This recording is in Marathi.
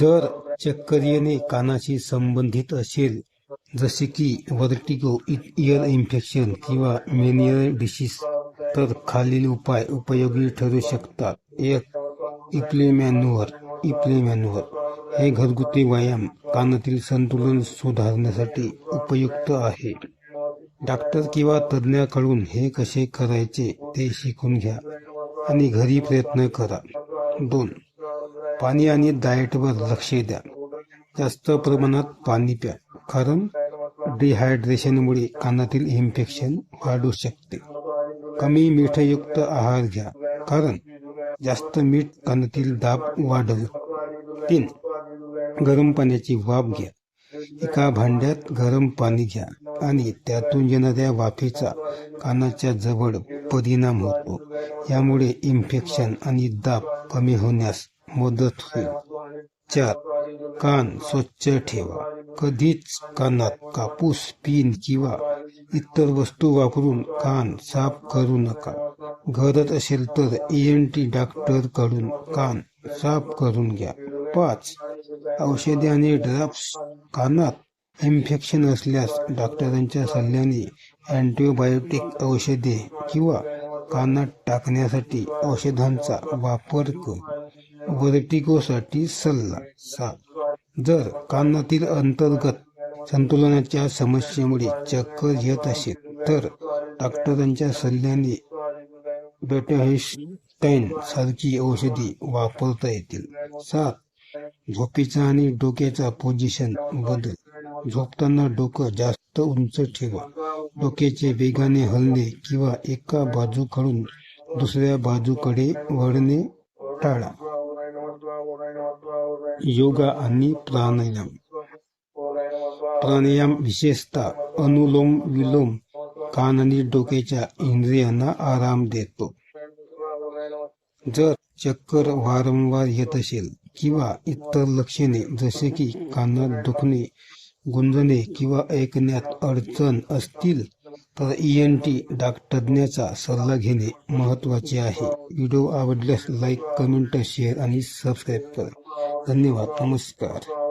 जर चक्कर कानाशी संबंधित असेल जसे की वर्टिगो इयर इन्फेक्शन किंवा मेनियल डिशीज तर खालील उपाय उपयोगी ठरू शकतात. एक इप्लेमॅन्युअर इप्लेमॅन्युअर हे घरगुती व्यायाम कानातील संतुलन सुधारण्यासाठी उपयुक्त आहे. डॉक्टर किंवा तज्ज्ञाकडून हे कसे करायचे ते शिकून घ्या आणि घरी प्रयत्न करा. दोन पाणी आणि डाएटवर लक्ष द्या. जास्त प्रमाणात पाणी प्या. कारण डिहायड्रेशनमुळे कानातील इन्फेक्शन वाढू शकते. कमी मीठयुक्त आहार घ्या. कारण जास्त मीठ कानातील दाब वाढवू. तीन गरम पाण्याची वाफ घ्या. एका भांड्यात गरम पाणी घ्या आणि त्यातून येणाऱ्या वाफेचा कानाच्या जवळ परिणाम होतो. यामुळे इन्फेक्शन आणि दाब कमी होण्यास मदत होईल. चार कान स्वच्छ ठेवा. कधीच कानात कापूस पिन किंवा इतर वस्तू वापरून कान साफ करू नका. गरज असेल तर एन टी डॉक्टरकडून कान साफ करून घ्या. पाच औषधे आणि ड्रग्स. कानात इन्फेक्शन असल्यास डॉक्टरांच्या सल्ल्याने अँटीबायोटिक औषधे किंवा कानात टाकण्यासाठी औषधांचा वापर कर. वर्टिकोसाठी सल्ला. सात. जर कानातील अंतर्गत संतुलनाच्या समस्येमुळे चक्कर येत असेल तर डॉक्टरांच्या सल्ल्याने बेटाहिस्टाईन सारखी औषधी वापरता येतील. सात. झोपेचा आणि डोक्याचा पोझिशन बदल. झोपताना डोकं जास्त उंच ठेवा. डोक्याचे वेगाने हलणे किंवा एका बाजूकडून दुसऱ्या बाजूकडे वळणे टाळा. योगा आणि प्राणायाम प्राणायाम विशेषतः अनुलोम विलोम कान आणि डोक्याच्या इंद्रियांना आराम देतो जर चक्कर वारंवार येत असेल किंवा इतर लक्षणे जसे की कानात दुखणे गुंजणे किंवा ऐकण्यात अडचण असतील तर ई एन टी डाक्टरज्ञाचा सल्ला घेणे महत्त्वाचे आहे व्हिडिओ आवडल्यास लाईक कमेंट शेअर आणि सबस्क्राईब करा धन्यवाद नमस्कार.